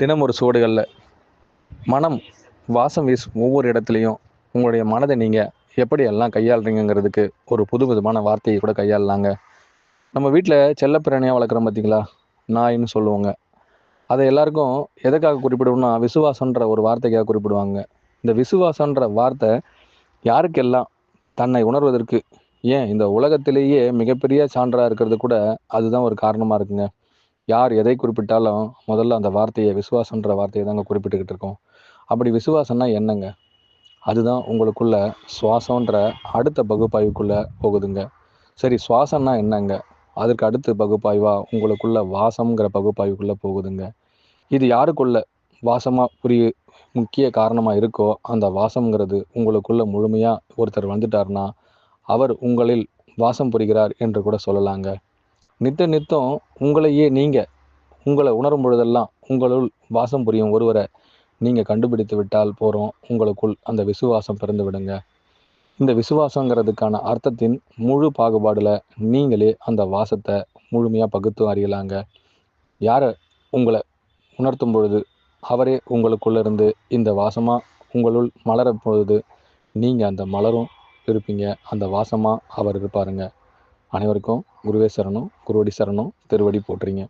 தினம் ஒரு சுவடுகளில். மனம் வாசம் வீசும் ஒவ்வொரு இடத்துலையும் உங்களுடைய மனதை நீங்கள் எப்படி எல்லாம் கையாளுறீங்கிறதுக்கு ஒரு புது விதமான வார்த்தையை கூட கையாளலாங்க. நம்ம வீட்டில் செல்லப்பிராணியாக வளர்க்குறோம் பார்த்தீங்களா நாயின்னு சொல்லுவாங்க. அதை எல்லாருக்கும் எதுக்காக குறிப்பிடுவோம்னா விசுவாசன்ற ஒரு வார்த்தைக்காக குறிப்பிடுவாங்க. இந்த விசுவாசன்ற வார்த்தை யாருக்கெல்லாம் தன்னை உணர்வதற்கு ஏன் இந்த உலகத்திலேயே மிகப்பெரிய சான்றாக இருக்கிறது கூட அதுதான் ஒரு காரணமாக இருக்குங்க. யார் எதை குறிப்பிட்டாலும் முதல்ல அந்த வார்த்தையை விசுவாசன்ற வார்த்தையை தாங்க குறிப்பிட்டுக்கிட்டு இருக்கோம். அப்படி விசுவாசம்னா என்னங்க? அதுதான் உங்களுக்குள்ள சுவாசன்ற அடுத்த பகுப்பாய்வுக்குள்ள போகுதுங்க. சரி சுவாசம்னா என்னங்க? அதற்கு அடுத்த பகுப்பாய்வா உங்களுக்குள்ள வாசம்ங்கிற பகுப்பாய்வுக்குள்ள போகுதுங்க. இது யாருக்குள்ள வாசமா புரிய முக்கிய காரணமா இருக்கோ அந்த வாசம்ங்கிறது உங்களுக்குள்ள முழுமையா ஒருத்தர் வந்துட்டாருன்னா அவர் உங்களில் வாசம் புரிகிறார் என்று கூட சொல்லலாங்க. நித்த நித்தம் உங்களையே நீங்கள் உங்களை உணரும் பொழுதெல்லாம் உங்களுள் வாசம் புரியும் ஒருவரை நீங்கள் கண்டுபிடித்து விட்டால் போகிறோம் உங்களுக்குள் அந்த விசுவாசம் பிறந்து விடுங்க. இந்த விசுவாசங்கிறதுக்கான அர்த்தத்தின் முழு பாகுபாடில் நீங்களே அந்த வாசத்தை முழுமையாக பகுத்து அறியலாங்க. யாரை உங்களை உணர்த்தும் பொழுது அவரே உங்களுக்குள்ளேருந்து இந்த வாசமாக உங்களுள் மலர பொழுது நீங்கள் அந்த மலரும் இருப்பீங்க. அந்த வாசமாக அவர் இருப்பாருங்க. அனைவருக்கும் குருவே சரணம் குருவடி சரணம் திருவடி போட்டுறீங்க